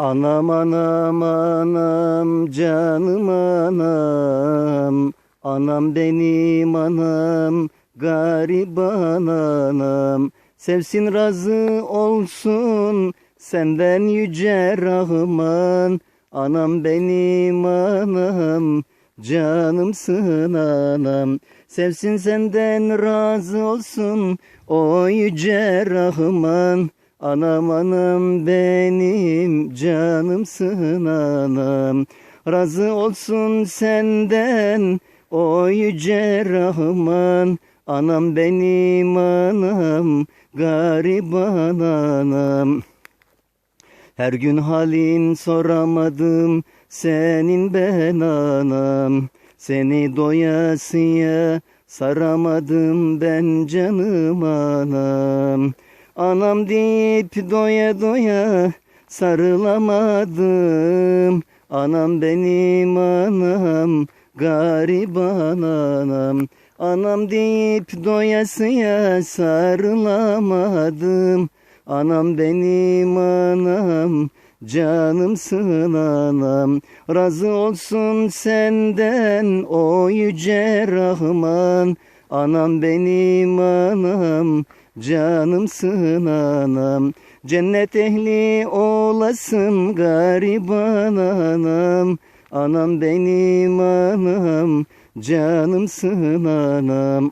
Anam anam anam canım anam. Anam benim anam gariban anam. Sevsin razı olsun senden yüce Rahman. Anam benim anam canımsın anam. Sevsin senden razı olsun o yüce Rahman Anam anam benim canımsın anam. Razı olsun senden o yüce Rahman. Anam benim anam gariban anam. Her gün halin soramadım senin ben anam. Seni doyasıya saramadım ben canım anam Anam deyip doya doya sarılamadım. Anam benim anam gariban anam. Anam deyip doyasıya sarılamadım. Anam benim anam canımsın anam. Razı olsun senden o yüce Rahman. Anam benim anam canımsın anam Cennet ehli olasın gariban anam Anam benim anam canımsın anam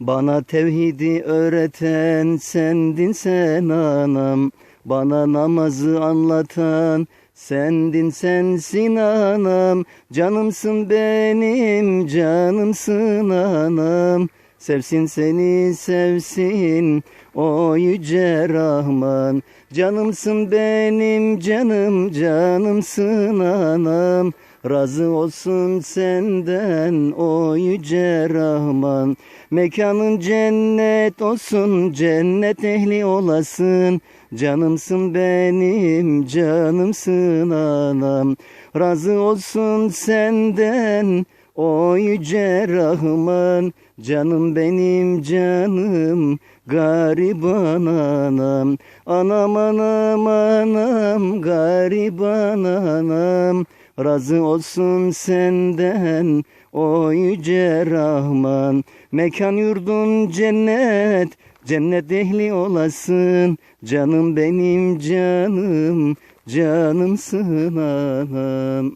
bana tevhidi öğreten sendin sen anam. Bana namazı anlatan sendin sensin anam. Canımsın benim canımsın anam Sevsin seni sevsin. O yüce Rahman. Canımsın benim canım canımsın anam. Razı olsun senden o yüce Rahman. Mekanın cennet olsun cennet ehli olasın. Canımsın benim canımsın anam. Razı olsun senden o yüce Rahman Canım benim canım gariban anam. Anam anam anam gariban anam. Razı olsun senden o yüce Rahman. Mekan yurdun cennet Cennet ehli olasın. Canım benim canım Canımsın anam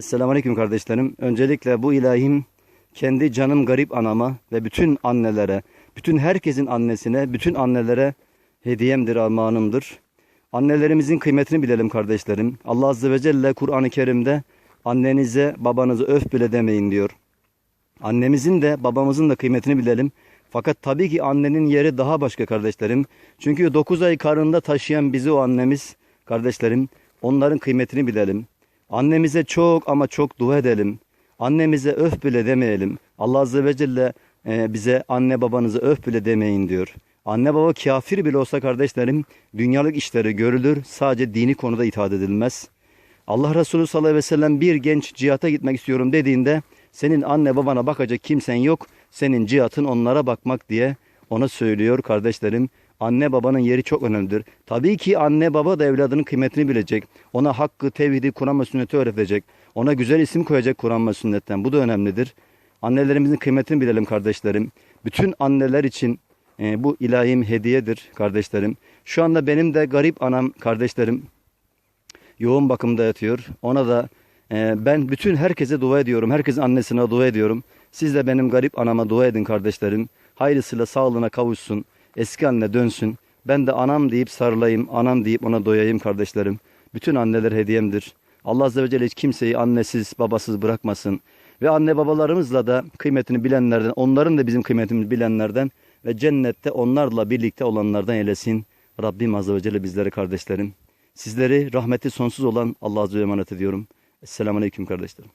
Esselamu Aleyküm kardeşlerim. Öncelikle bu ilahim kendi canım garip anama ve bütün annelere, bütün herkesin annesine, bütün annelere hediyemdir, armağanımdır. Annelerimizin kıymetini bilelim kardeşlerim. Allah Azze ve Celle Kur'an-ı Kerim'de annenize, babanızı öf bile demeyin diyor. Annemizin de babamızın da kıymetini bilelim. Fakat tabii ki annenin yeri daha başka kardeşlerim. Çünkü 9 ay karında taşıyan bizi o annemiz kardeşlerim. Onların kıymetini bilelim. Annemize çok ama çok dua edelim. Annemize öf bile demeyelim. Allah Azze ve Celle e, bize anne babanızı öf bile demeyin diyor. Anne baba kafir bile olsa kardeşlerim dünyalık işleri görülür. Sadece dini konuda itaat edilmez. Allah Resulü sallallahu aleyhi ve sellem bir genç cihata gitmek istiyorum dediğinde senin anne babana bakacak kimsen yok. Senin cihatın onlara bakmak diye ona söylüyor kardeşlerim. Anne babanın yeri çok önemlidir. Tabii ki anne baba da evladının kıymetini bilecek. Ona hakkı, tevhidi, Kur'an ve sünneti öğretecek. Ona güzel isim koyacak Kur'an ve sünnetten. Bu da önemlidir. Annelerimizin kıymetini bilelim kardeşlerim. Bütün anneler için e, bu ilahim hediyedir kardeşlerim. Şu anda benim de garip anam kardeşlerim yoğun bakımda yatıyor. Ona da e, ben bütün herkese dua ediyorum. Herkesin annesine dua ediyorum. Siz de benim garip anama dua edin kardeşlerim. Hayırlısıyla sağlığına kavuşsun. Eski haline dönsün. Ben de anam deyip sarılayım, anam deyip ona doyayım kardeşlerim. Bütün anneler hediyemdir. Allah Azze ve Celle hiç kimseyi annesiz, babasız bırakmasın. Ve anne babalarımızla da kıymetini bilenlerden, onların da bizim kıymetimizi bilenlerden ve cennette onlarla birlikte olanlardan eylesin. Rabbim Azze ve Celle bizleri kardeşlerim. Sizleri rahmeti sonsuz olan Allah'a emanet ediyorum. Esselamu Aleyküm kardeşlerim.